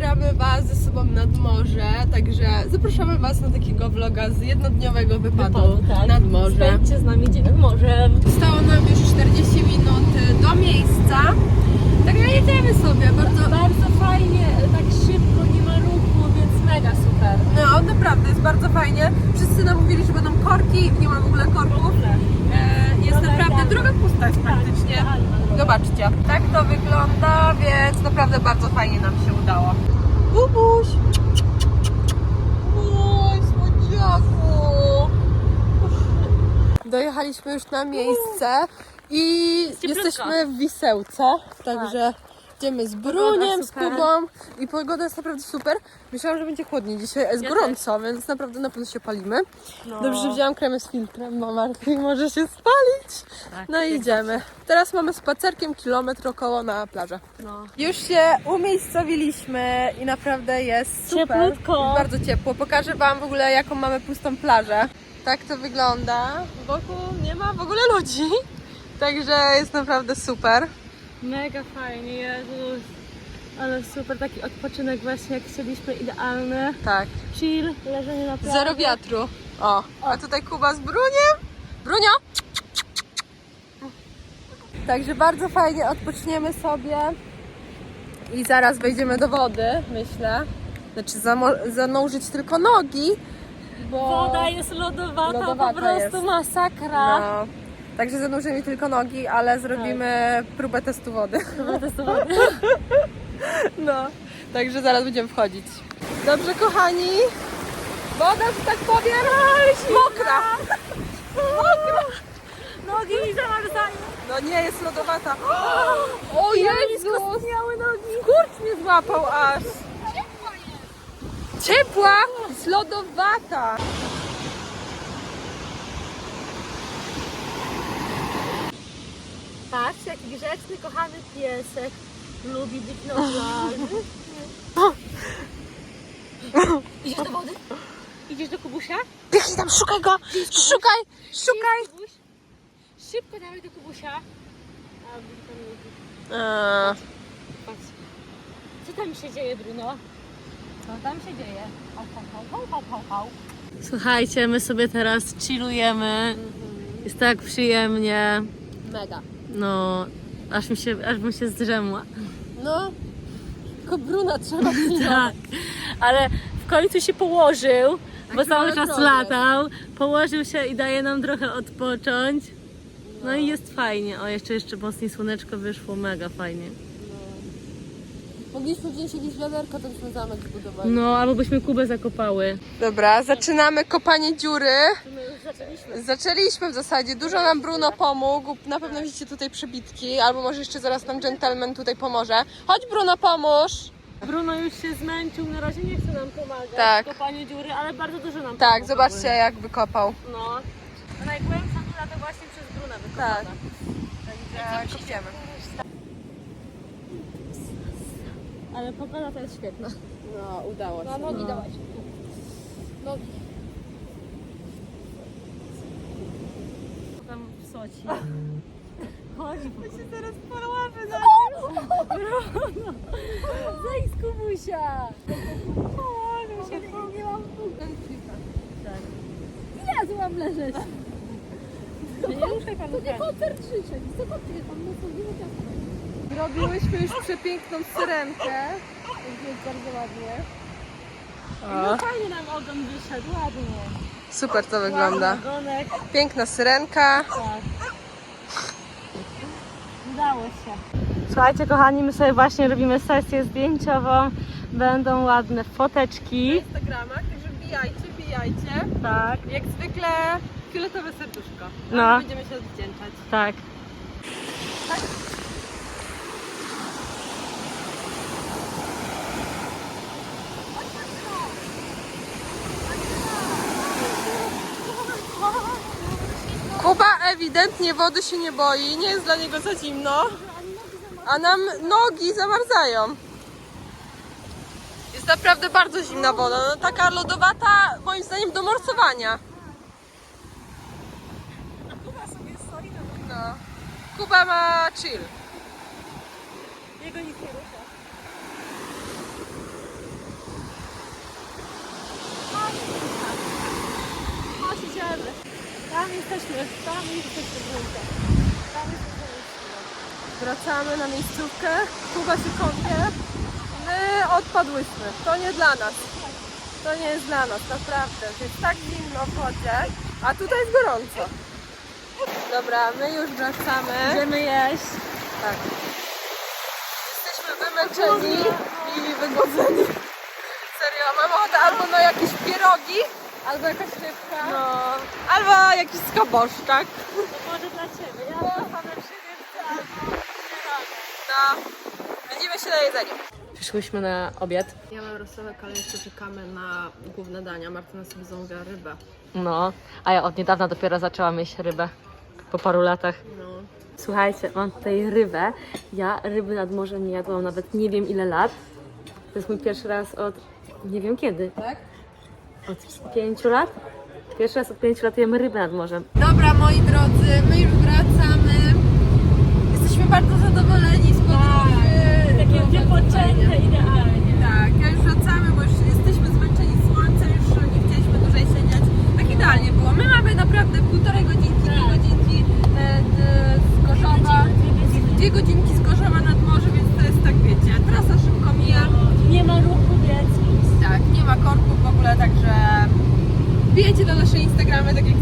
zabieramy Was ze sobą nad morze, także zapraszamy Was na takiego vloga z jednodniowego wypadu, tak. nad morze. Spędźcie z nami dzień nad morzem. Zostało nam już 40 minut do miejsca, także jedziemy sobie, bardzo... Bardzo fajnie, tak szybko, nie ma ruchu, więc mega super. No, naprawdę, jest bardzo fajnie. Wszyscy nam mówili, że będą korki, nie ma w ogóle korków. E, jest Droga naprawdę, idealna. droga pusta jest praktycznie. droga. Zobaczcie, tak to wygląda, więc naprawdę bardzo fajnie nam się udało. Bubuś! Oj, słodziaku! Dojechaliśmy już na miejsce i jesteśmy w Wisełce, także idziemy z Bruniem, z. Kubą i pogoda jest naprawdę super. Myślałam, że będzie chłodniej dzisiaj, jest Ja gorąco, więc naprawdę na pewno się palimy. No. Dobrze, że wzięłam kremę z filtrem, bo Martin może się spalić. Tak, No i idziemy. Teraz mamy spacerkiem kilometr około na plażę. No. Już się umiejscowiliśmy i naprawdę jest super. Cieplutko. Jest bardzo ciepło. Pokażę Wam w ogóle jaką mamy pustą plażę. Tak to wygląda. Wokół nie ma w ogóle ludzi. Także jest naprawdę super. Mega fajnie, Jezus. Ale super, taki odpoczynek właśnie jak chcieliśmy, idealny. Tak. Chill, leżenie na plaży. Zero wiatru. O, a tutaj Kuba z Bruniem. Brunio! Także bardzo fajnie odpoczniemy sobie i zaraz wejdziemy do wody, myślę. Znaczy zanurzyć tylko nogi, bo... Woda jest lodowata, Lodowata po prostu jest. masakra. No. Także zanurzymy tylko nogi, ale zrobimy próbę testu wody. No. to wody. No, także zaraz będziemy wchodzić. Dobrze, kochani. Woda, że tak powiem, mokra. Mokra. Nogi mi zamarzają. No nie, jest lodowata. O Jezus! Miały nogi. Skurcz mnie złapał aż. Ciepła? Jest lodowata. Patrz, jaki grzeczny, kochany piesek. Lubi być na plaży. Idziesz do wody? Idziesz do Kubusia? Biegnij tam, szukaj go! Szukaj, szukaj! Kubuś? Szybko dawaj do Kubusia. A, tam ludzi. A, Patrz. Co tam się dzieje, Bruno? Co tam się dzieje? Hał, hał, hał, hał, hał, hał. Słuchajcie, my sobie teraz chillujemy. Jest tak przyjemnie. mega. No, aż mi się, aż bym się zdrzemła. No, tylko Bruna trzeba Tak, ale w końcu się położył, bo cały czas latał. Położył się i daje nam trochę odpocząć. No i jest fajnie. O, jeszcze jeszcze mocniej słoneczko wyszło, mega fajnie. Mogliśmy wziąć jakieś wiaderko, to byśmy zamek zbudowali. No, albo byśmy Kubę zakopały. Dobra, zaczynamy kopanie dziury. My już zaczęliśmy. Zaczęliśmy w zasadzie, dużo nam Bruno pomógł. Na pewno widzicie tutaj przebitki, albo może jeszcze zaraz nam gentleman tutaj pomoże. Chodź Bruno, pomóż! Bruno już się zmęczył, na razie nie chce nam pomagać Tak. w kopaniu dziury, ale bardzo dużo nam Tak, zobaczcie jak wykopał. No. Najgłębsza dziura to właśnie przez Bruna wykopana. Tak. Także kopiemy. Ale pogoda to jest świetna. No, udało się. Na nogi no. dawaj. Nogi. Tam w soci. Chodzi po się teraz połapy na Bruno! Zejdź z Kubusia! Położył się, nie, nie mam Tak. Ile ja mam leżeć? Nie, nie To nie koncert krzyczeć. Co to ty tam no Zrobiłyśmy już przepiękną syrenkę. Jest bardzo ładnie. No fajnie nam ogon wyszedł, ładnie. Super to wygląda. Ładny ogonek, Piękna syrenka. tak. Udało się. Słuchajcie kochani, my sobie właśnie robimy sesję zdjęciową. Będą ładne foteczki. Instagramach, także bijajcie, bijajcie. Tak, Jak zwykle fioletowe serduszko. No. My Będziemy się odwdzięczać. tak. Kuba ewidentnie wody się nie boi, nie jest dla niego za zimno, a nam nogi zamarzają. Jest naprawdę bardzo zimna woda, no, taka lodowata moim zdaniem do morsowania. No. Kuba ma chill. Jego nic nie rusza. Jesteśmy, tam jesteśmy w gruncie. Tam jesteśmy. Wracamy na miejscówkę. Kuba się kąpie. My odpadłyśmy. To nie dla nas. To nie jest dla nas, naprawdę. Jest tak zimno w wodzie, a tutaj jest gorąco. Dobra, my już wracamy. Idziemy jeść. Tak. Jesteśmy wymęczeni i wygłodzeni. Serio, mam ochotę albo na jakieś pierogi, albo jakaś rybka. No, albo jakiś skaboszczak. To może dla Ciebie. Ja kocham rybce albo No, widzimy się na jedzeniu. Przyszłyśmy na obiad. Ja mam rosołek, ale jeszcze czekamy na główne dania. Martyna sobie zamówiła rybę. No, a ja od niedawna dopiero zaczęłam jeść rybę. Po paru latach. No. Słuchajcie, mam tutaj rybę. Ja ryby nad morzem nie jadłam nawet nie wiem ile lat. To jest mój pierwszy raz od nie wiem kiedy. Tak? Od pięciu lat? Pierwszy raz od pięciu lat jemy rybę nad morzem. Dobra, moi drodzy, my już wracamy. Jesteśmy bardzo zadowoleni z podróży. Takie wypoczęte idealnie. Tak, ja już wracamy, bo już jesteśmy zmęczeni słońcem, już nie chcieliśmy dłużej siedzieć. Tak idealnie było. My mamy naprawdę półtorej godzinki, dwie godzinki e, e, z Gorzowa, dwie godzinki z Gorzowa nad morze, więc to jest tak wiecie, trasa szybko mija. Nie ma ruchu, więc Tak, nie ma korków w ogóle, także wbijajcie na nasze Instagramy tak jak